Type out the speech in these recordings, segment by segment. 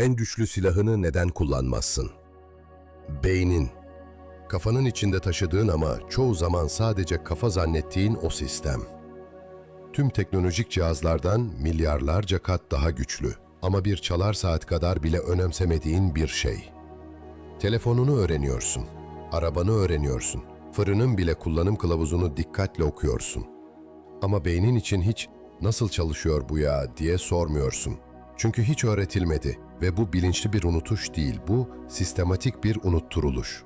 En güçlü silahını neden kullanmazsın? Beynin. Kafanın içinde taşıdığın ama çoğu zaman sadece kafa zannettiğin o sistem. Tüm teknolojik cihazlardan milyarlarca kat daha güçlü ama bir çalar saat kadar bile önemsemediğin bir şey. Telefonunu öğreniyorsun, arabanı öğreniyorsun, fırının bile kullanım kılavuzunu dikkatle okuyorsun. Ama beynin için hiç nasıl çalışıyor bu ya diye sormuyorsun. Çünkü hiç öğretilmedi ve bu bilinçli bir unutuş değil, bu sistematik bir unutturuluş.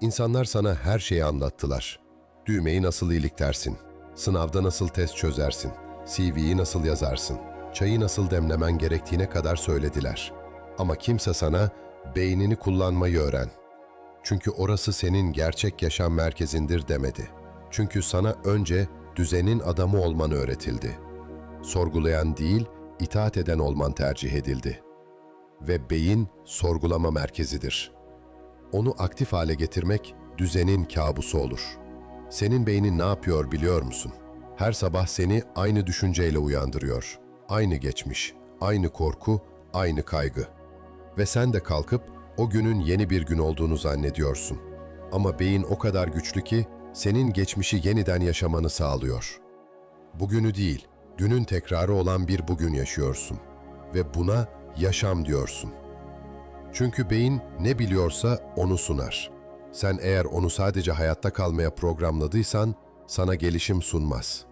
İnsanlar sana her şeyi anlattılar. Düğmeyi nasıl iyiliklersin, sınavda nasıl test çözersin, CV'yi nasıl yazarsın, çayı nasıl demlemen gerektiğine kadar söylediler. Ama kimse sana beynini kullanmayı öğren. Çünkü orası senin gerçek yaşam merkezindir demedi. Çünkü sana önce düzenin adamı olman öğretildi. Sorgulayan değil, itaat eden olman tercih edildi. Ve beyin sorgulama merkezidir. Onu aktif hale getirmek düzenin kabusu olur. Senin beynin ne yapıyor biliyor musun? Her sabah seni aynı düşünceyle uyandırıyor. Aynı geçmiş, aynı korku, aynı kaygı. Ve sen de kalkıp o günün yeni bir gün olduğunu zannediyorsun. Ama beyin o kadar güçlü ki senin geçmişi yeniden yaşamanı sağlıyor. Bugünü değil, dünün tekrarı olan bir bugün yaşıyorsun ve buna yaşam diyorsun. Çünkü beyin ne biliyorsa onu sunar. Sen eğer onu sadece hayatta kalmaya programladıysan sana gelişim sunmaz.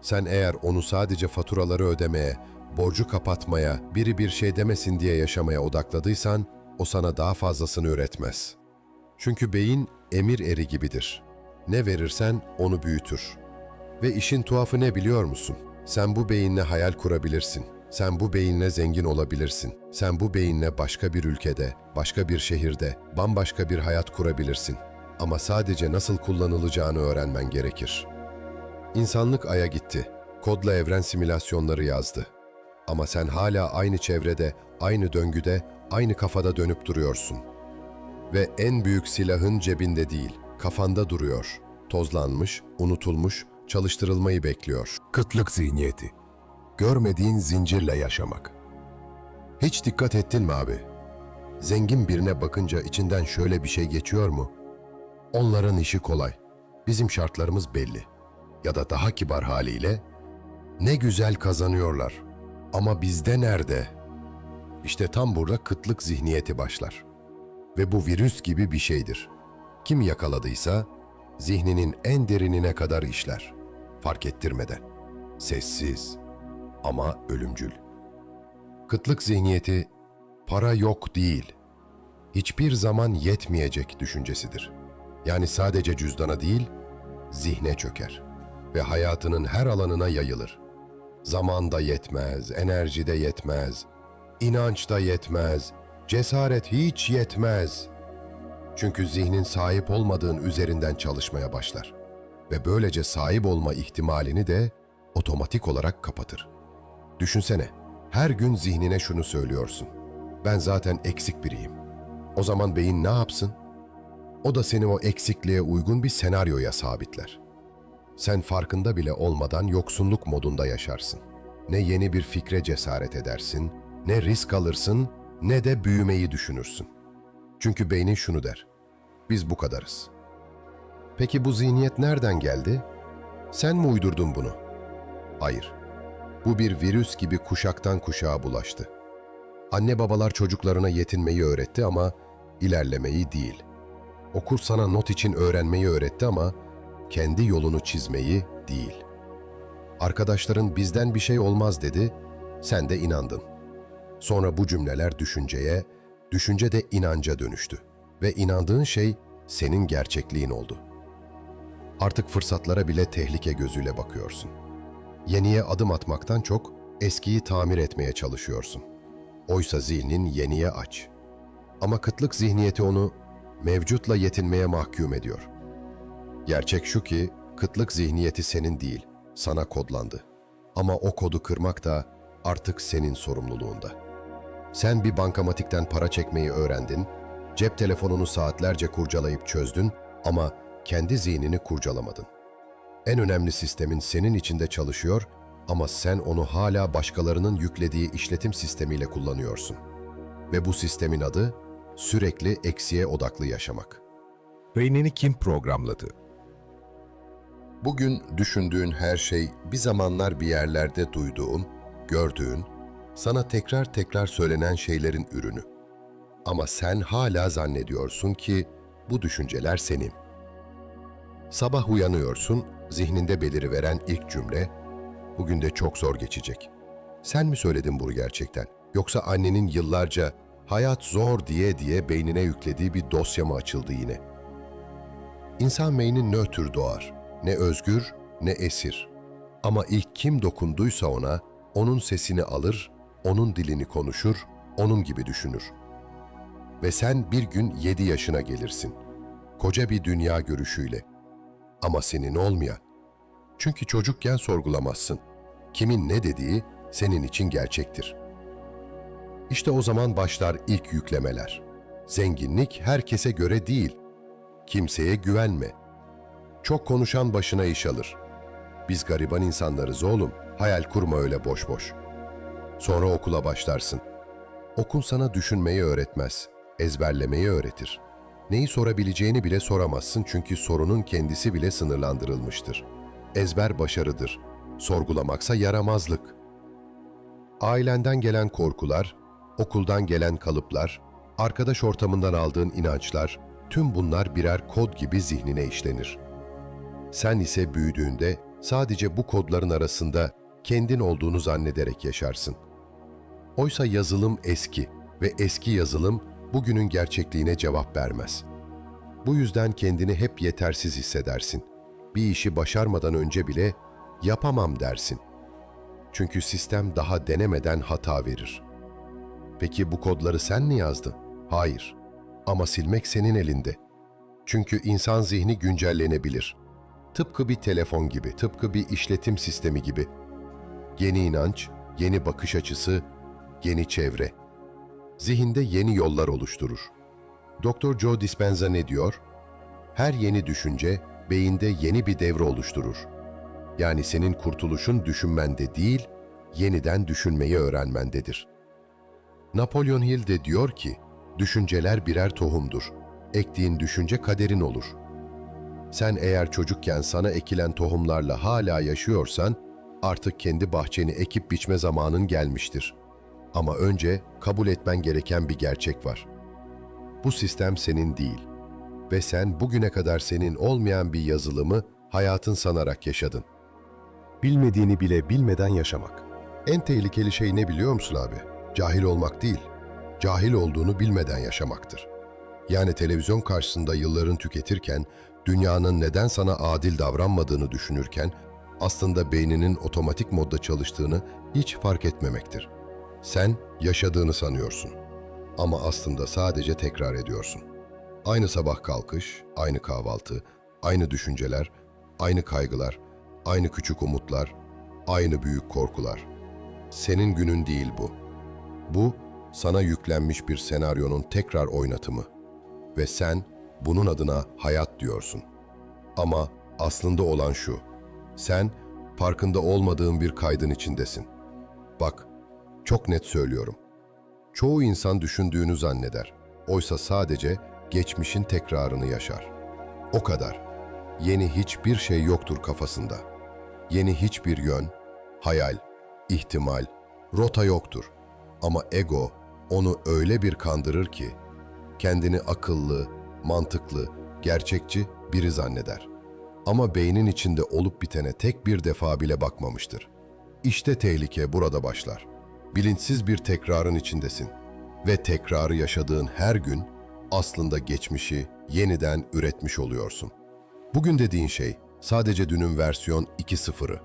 Sen eğer onu sadece faturaları ödemeye, borcu kapatmaya, biri bir şey demesin diye yaşamaya odakladıysan o sana daha fazlasını üretmez. Çünkü beyin emir eri gibidir. Ne verirsen onu büyütür. Ve işin tuhafı ne biliyor musun? Sen bu beyinle hayal kurabilirsin. Sen bu beyinle zengin olabilirsin. Sen bu beyinle başka bir ülkede, başka bir şehirde, bambaşka bir hayat kurabilirsin. Ama sadece nasıl kullanılacağını öğrenmen gerekir. İnsanlık Ay'a gitti. Kodla evren simülasyonları yazdı. Ama sen hala aynı çevrede, aynı döngüde, aynı kafada dönüp duruyorsun. Ve en büyük silahın cebinde değil, kafanda duruyor. Tozlanmış, unutulmuş, çalıştırılmayı bekliyor. Kıtlık zihniyeti. Görmediğin zincirle yaşamak. Hiç dikkat ettin mi abi? Zengin birine bakınca içinden şöyle bir şey geçiyor mu? Onların işi kolay. Bizim şartlarımız belli. Ya da daha kibar haliyle ne güzel kazanıyorlar. Ama bizde nerede? İşte tam burada kıtlık zihniyeti başlar. Ve bu virüs gibi bir şeydir. Kim yakaladıysa zihninin en derinine kadar işler. Fark ettirmeden. Sessiz ama ölümcül. Kıtlık zihniyeti para yok değil. Hiçbir zaman yetmeyecek düşüncesidir. Yani sadece cüzdana değil, zihne çöker ve hayatının her alanına yayılır. Zaman da yetmez, enerji de yetmez, inanç da yetmez, cesaret hiç yetmez. Çünkü zihnin sahip olmadığın üzerinden çalışmaya başlar ve böylece sahip olma ihtimalini de otomatik olarak kapatır. Düşünsene, her gün zihnine şunu söylüyorsun. Ben zaten eksik biriyim. O zaman beyin ne yapsın? O da seni o eksikliğe uygun bir senaryoya sabitler. Sen farkında bile olmadan yoksunluk modunda yaşarsın. Ne yeni bir fikre cesaret edersin, ne risk alırsın, ne de büyümeyi düşünürsün. Çünkü beynin şunu der. Biz bu kadarız. Peki bu zihniyet nereden geldi? Sen mi uydurdun bunu? Hayır. Bu bir virüs gibi kuşaktan kuşağa bulaştı. Anne babalar çocuklarına yetinmeyi öğretti ama ilerlemeyi değil. Okul sana not için öğrenmeyi öğretti ama kendi yolunu çizmeyi değil. Arkadaşların bizden bir şey olmaz dedi, sen de inandın. Sonra bu cümleler düşünceye, düşünce de inanca dönüştü ve inandığın şey senin gerçekliğin oldu. Artık fırsatlara bile tehlike gözüyle bakıyorsun. Yeniye adım atmaktan çok eskiyi tamir etmeye çalışıyorsun. Oysa zihnin yeniye aç. Ama kıtlık zihniyeti onu mevcutla yetinmeye mahkum ediyor. Gerçek şu ki kıtlık zihniyeti senin değil, sana kodlandı. Ama o kodu kırmak da artık senin sorumluluğunda. Sen bir bankamatikten para çekmeyi öğrendin, cep telefonunu saatlerce kurcalayıp çözdün ama kendi zihnini kurcalamadın. En önemli sistemin senin içinde çalışıyor ama sen onu hala başkalarının yüklediği işletim sistemiyle kullanıyorsun. Ve bu sistemin adı sürekli eksiye odaklı yaşamak. Beynini kim programladı? Bugün düşündüğün her şey bir zamanlar bir yerlerde duyduğun, gördüğün, sana tekrar tekrar söylenen şeylerin ürünü. Ama sen hala zannediyorsun ki bu düşünceler senin. Sabah uyanıyorsun, zihninde beliriveren ilk cümle, bugün de çok zor geçecek. Sen mi söyledin bunu gerçekten? Yoksa annenin yıllarca hayat zor diye diye beynine yüklediği bir dosya mı açıldı yine? İnsan beyni nötr doğar. Ne özgür ne esir. Ama ilk kim dokunduysa ona, onun sesini alır, onun dilini konuşur, onun gibi düşünür. Ve sen bir gün yedi yaşına gelirsin. Koca bir dünya görüşüyle. Ama senin olmayan. Çünkü çocukken sorgulamazsın. Kimin ne dediği senin için gerçektir. İşte o zaman başlar ilk yüklemeler. Zenginlik herkese göre değil. Kimseye güvenme. Çok konuşan başına iş alır. Biz gariban insanlarız oğlum. Hayal kurma öyle boş boş. Sonra okula başlarsın. Okul sana düşünmeyi öğretmez, ezberlemeyi öğretir. Neyi sorabileceğini bile soramazsın çünkü sorunun kendisi bile sınırlandırılmıştır. Ezber başarıdır, sorgulamaksa yaramazlık. Ailenden gelen korkular, okuldan gelen kalıplar, arkadaş ortamından aldığın inançlar, tüm bunlar birer kod gibi zihnine işlenir. Sen ise büyüdüğünde sadece bu kodların arasında kendin olduğunu zannederek yaşarsın. Oysa yazılım eski ve eski yazılım bugünün gerçekliğine cevap vermez. Bu yüzden kendini hep yetersiz hissedersin. Bir işi başarmadan önce bile yapamam dersin. Çünkü sistem daha denemeden hata verir. Peki bu kodları sen mi yazdın? Hayır. Ama silmek senin elinde. Çünkü insan zihni güncellenebilir. Tıpkı bir telefon gibi, tıpkı bir işletim sistemi gibi. Yeni inanç, yeni bakış açısı, yeni çevre. Zihinde yeni yollar oluşturur. Dr. Joe Dispenza ne diyor? Her yeni düşünce beyinde yeni bir devre oluşturur. Yani senin kurtuluşun düşünmende değil, yeniden düşünmeyi öğrenmendedir. Napolyon Hill de diyor ki, düşünceler birer tohumdur. Ektiğin düşünce kaderin olur. Sen eğer çocukken sana ekilen tohumlarla hala yaşıyorsan, artık kendi bahçeni ekip biçme zamanın gelmiştir. Ama önce kabul etmen gereken bir gerçek var. Bu sistem senin değil ve sen bugüne kadar senin olmayan bir yazılımı hayatın sanarak yaşadın. Bilmediğini bile bilmeden yaşamak. En tehlikeli şey ne biliyor musun abi? Cahil olmak değil, cahil olduğunu bilmeden yaşamaktır. Yani televizyon karşısında yılların tüketirken, dünyanın neden sana adil davranmadığını düşünürken, aslında beyninin otomatik modda çalıştığını hiç fark etmemektir. Sen yaşadığını sanıyorsun. Ama aslında sadece tekrar ediyorsun. Aynı sabah kalkış, aynı kahvaltı, aynı düşünceler, aynı kaygılar, aynı küçük umutlar, aynı büyük korkular. Senin günün değil bu. Bu, sana yüklenmiş bir senaryonun tekrar oynatımı. Ve sen bunun adına hayat diyorsun. Ama aslında olan şu, sen farkında olmadığın bir kaydın içindesin. Bak, çok net söylüyorum. Çoğu insan düşündüğünü zanneder. Oysa sadece geçmişin tekrarını yaşar. O kadar. Yeni hiçbir şey yoktur kafasında. Yeni hiçbir yön, hayal, ihtimal, rota yoktur. Ama ego onu öyle bir kandırır ki kendini akıllı, mantıklı, gerçekçi biri zanneder. Ama beynin içinde olup bitene tek bir defa bile bakmamıştır. İşte tehlike burada başlar. Bilinçsiz bir tekrarın içindesin ve tekrarı yaşadığın her gün aslında geçmişi yeniden üretmiş oluyorsun. Bugün dediğin şey sadece dünün versiyon 2.0'ı.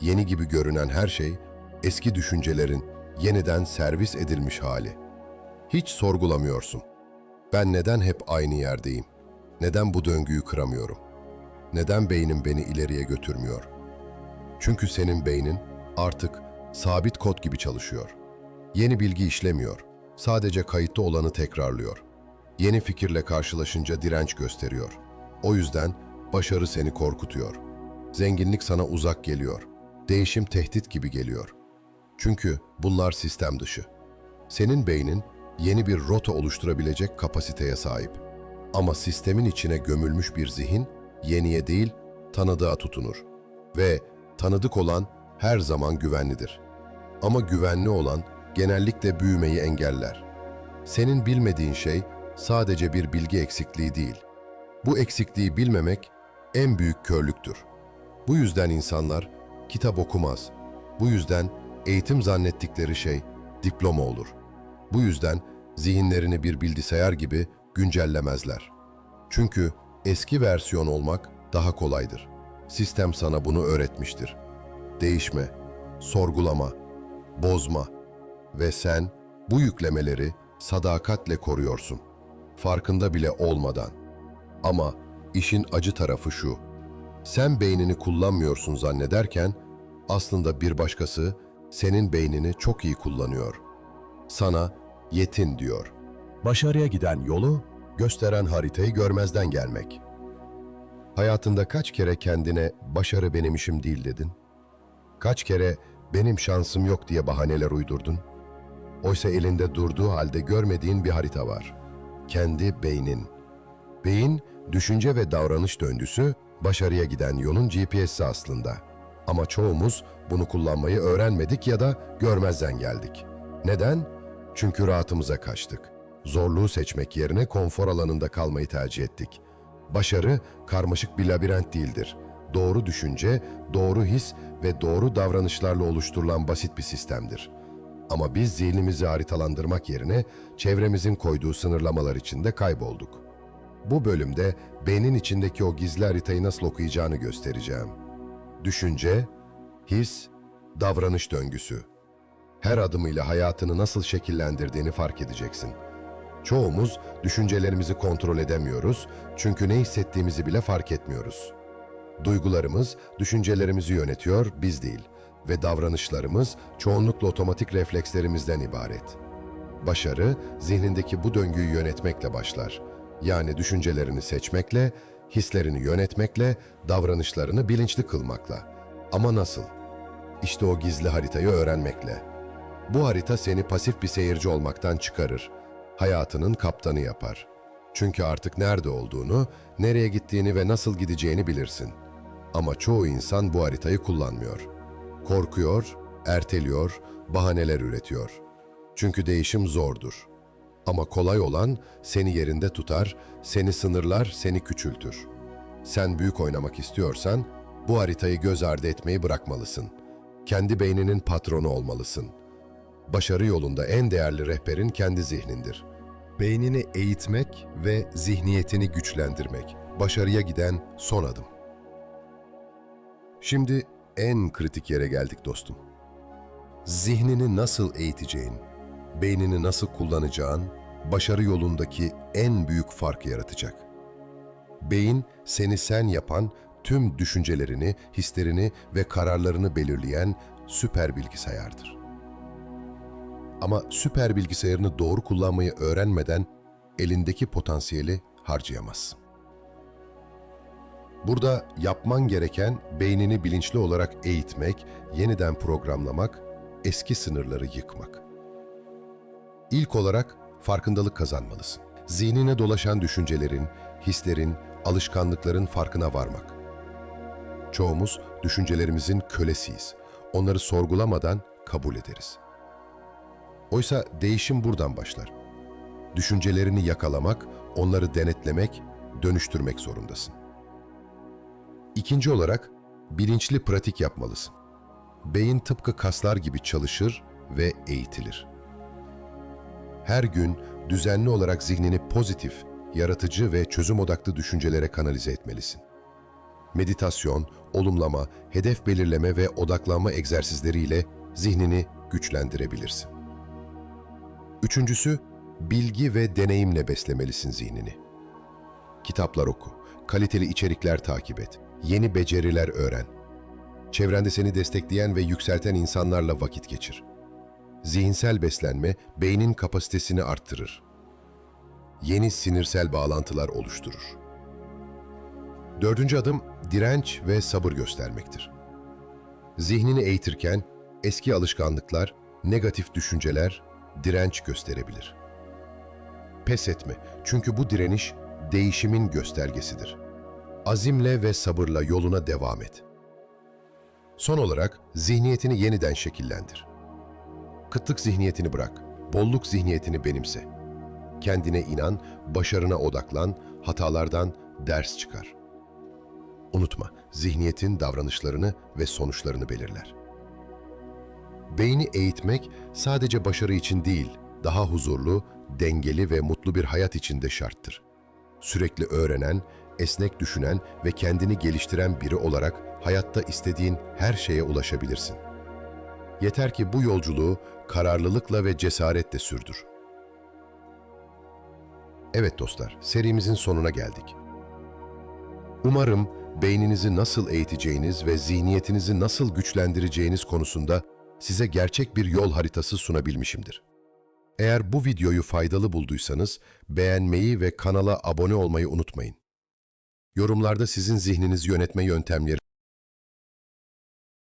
Yeni gibi görünen her şey eski düşüncelerin yeniden servis edilmiş hali. Hiç sorgulamıyorsun. Ben neden hep aynı yerdeyim? Neden bu döngüyü kıramıyorum? Neden beynim beni ileriye götürmüyor? Çünkü senin beynin artık sabit kod gibi çalışıyor. Yeni bilgi işlemiyor. Sadece kayıtta olanı tekrarlıyor. Yeni fikirle karşılaşınca direnç gösteriyor. O yüzden başarı seni korkutuyor. Zenginlik sana uzak geliyor. Değişim tehdit gibi geliyor. Çünkü bunlar sistem dışı. Senin beynin yeni bir rota oluşturabilecek kapasiteye sahip. Ama sistemin içine gömülmüş bir zihin, yeniye değil, tanıdığa tutunur. Ve tanıdık olan her zaman güvenlidir. Ama güvenli olan genellikle büyümeyi engeller. Senin bilmediğin şey sadece bir bilgi eksikliği değil. Bu eksikliği bilmemek en büyük körlüktür. Bu yüzden insanlar kitap okumaz. Bu yüzden eğitim zannettikleri şey diploma olur. Bu yüzden zihinlerini bir bilgisayar gibi güncellemezler. Çünkü eski versiyon olmak daha kolaydır. Sistem sana bunu öğretmiştir. Değişme, sorgulama, bozma ve sen bu yüklemeleri sadakatle koruyorsun. Farkında bile olmadan. Ama işin acı tarafı şu. Sen beynini kullanmıyorsun zannederken aslında bir başkası senin beynini çok iyi kullanıyor. Sana yetin diyor. Başarıya giden yolu Gösteren haritayı görmezden gelmek. Hayatında kaç kere kendine başarı benim işim değil dedin? Kaç kere benim şansım yok diye bahaneler uydurdun? Oysa elinde durduğu halde görmediğin bir harita var. Kendi beynin. Beyin, düşünce ve davranış döngüsü, başarıya giden yolun GPS'i aslında. Ama çoğumuz bunu kullanmayı öğrenmedik ya da görmezden geldik. Neden? Çünkü rahatımıza kaçtık. Zorluğu seçmek yerine konfor alanında kalmayı tercih ettik. Başarı karmaşık bir labirent değildir. Doğru düşünce, doğru his ve doğru davranışlarla oluşturulan basit bir sistemdir. Ama biz zihnimizi haritalandırmak yerine çevremizin koyduğu sınırlamalar içinde kaybolduk. Bu bölümde beynin içindeki o gizli haritayı nasıl okuyacağını göstereceğim. Düşünce, his, davranış döngüsü. Her adımıyla hayatını nasıl şekillendirdiğini fark edeceksin. Çoğumuz düşüncelerimizi kontrol edemiyoruz çünkü ne hissettiğimizi bile fark etmiyoruz. Duygularımız düşüncelerimizi yönetiyor, biz değil ve davranışlarımız çoğunlukla otomatik reflekslerimizden ibaret. Başarı, zihnindeki bu döngüyü yönetmekle başlar. Yani düşüncelerini seçmekle, hislerini yönetmekle, davranışlarını bilinçli kılmakla. Ama nasıl? İşte o gizli haritayı öğrenmekle. Bu harita seni pasif bir seyirci olmaktan çıkarır. Hayatının kaptanı yapar. Çünkü artık nerede olduğunu, nereye gittiğini ve nasıl gideceğini bilirsin. Ama çoğu insan bu haritayı kullanmıyor. Korkuyor, erteliyor, bahaneler üretiyor. Çünkü değişim zordur. Ama kolay olan seni yerinde tutar, seni sınırlar, seni küçültür. Sen büyük oynamak istiyorsan bu haritayı göz ardı etmeyi bırakmalısın. Kendi beyninin patronu olmalısın. Başarı yolunda en değerli rehberin kendi zihnindir. Beynini eğitmek ve zihniyetini güçlendirmek. Başarıya giden son adım. Şimdi en kritik yere geldik dostum. Zihnini nasıl eğiteceğin, beynini nasıl kullanacağın, başarı yolundaki en büyük farkı yaratacak. Beyin, seni sen yapan, tüm düşüncelerini, hislerini ve kararlarını belirleyen süper bilgisayardır. Ama süper bilgisayarını doğru kullanmayı öğrenmeden elindeki potansiyeli harcayamazsın. Burada yapman gereken beynini bilinçli olarak eğitmek, yeniden programlamak, eski sınırları yıkmak. İlk olarak farkındalık kazanmalısın. Zihnine dolaşan düşüncelerin, hislerin, alışkanlıkların farkına varmak. Çoğumuz düşüncelerimizin kölesiyiz. Onları sorgulamadan kabul ederiz. Oysa değişim buradan başlar. Düşüncelerini yakalamak, onları denetlemek, dönüştürmek zorundasın. İkinci olarak bilinçli pratik yapmalısın. Beyin tıpkı kaslar gibi çalışır ve eğitilir. Her gün düzenli olarak zihnini pozitif, yaratıcı ve çözüm odaklı düşüncelere kanalize etmelisin. Meditasyon, olumlama, hedef belirleme ve odaklanma egzersizleriyle zihnini güçlendirebilirsin. Üçüncüsü, bilgi ve deneyimle beslemelisin zihnini. Kitaplar oku, kaliteli içerikler takip et, yeni beceriler öğren. Çevrende seni destekleyen ve yükselten insanlarla vakit geçir. Zihinsel beslenme beynin kapasitesini arttırır. Yeni sinirsel bağlantılar oluşturur. Dördüncü adım direnç ve sabır göstermektir. Zihnini eğitirken eski alışkanlıklar, negatif düşünceler direnç gösterebilir. Pes etme çünkü bu direniş değişimin göstergesidir. Azimle ve sabırla yoluna devam et. Son olarak zihniyetini yeniden şekillendir. Kıtlık zihniyetini bırak, bolluk zihniyetini benimse. Kendine inan, başarına odaklan, hatalardan ders çıkar. Unutma, zihniyetin davranışlarını ve sonuçlarını belirler. Beyni eğitmek sadece başarı için değil, daha huzurlu, dengeli ve mutlu bir hayat için de şarttır. Sürekli öğrenen, esnek düşünen ve kendini geliştiren biri olarak hayatta istediğin her şeye ulaşabilirsin. Yeter ki bu yolculuğu kararlılıkla ve cesaretle sürdür. Evet dostlar, serimizin sonuna geldik. Umarım beyninizi nasıl eğiteceğiniz ve zihniyetinizi nasıl güçlendireceğiniz konusunda size gerçek bir yol haritası sunabilmişimdir. Eğer bu videoyu faydalı bulduysanız beğenmeyi ve kanala abone olmayı unutmayın. Yorumlarda sizin zihninizi yönetme yöntemleri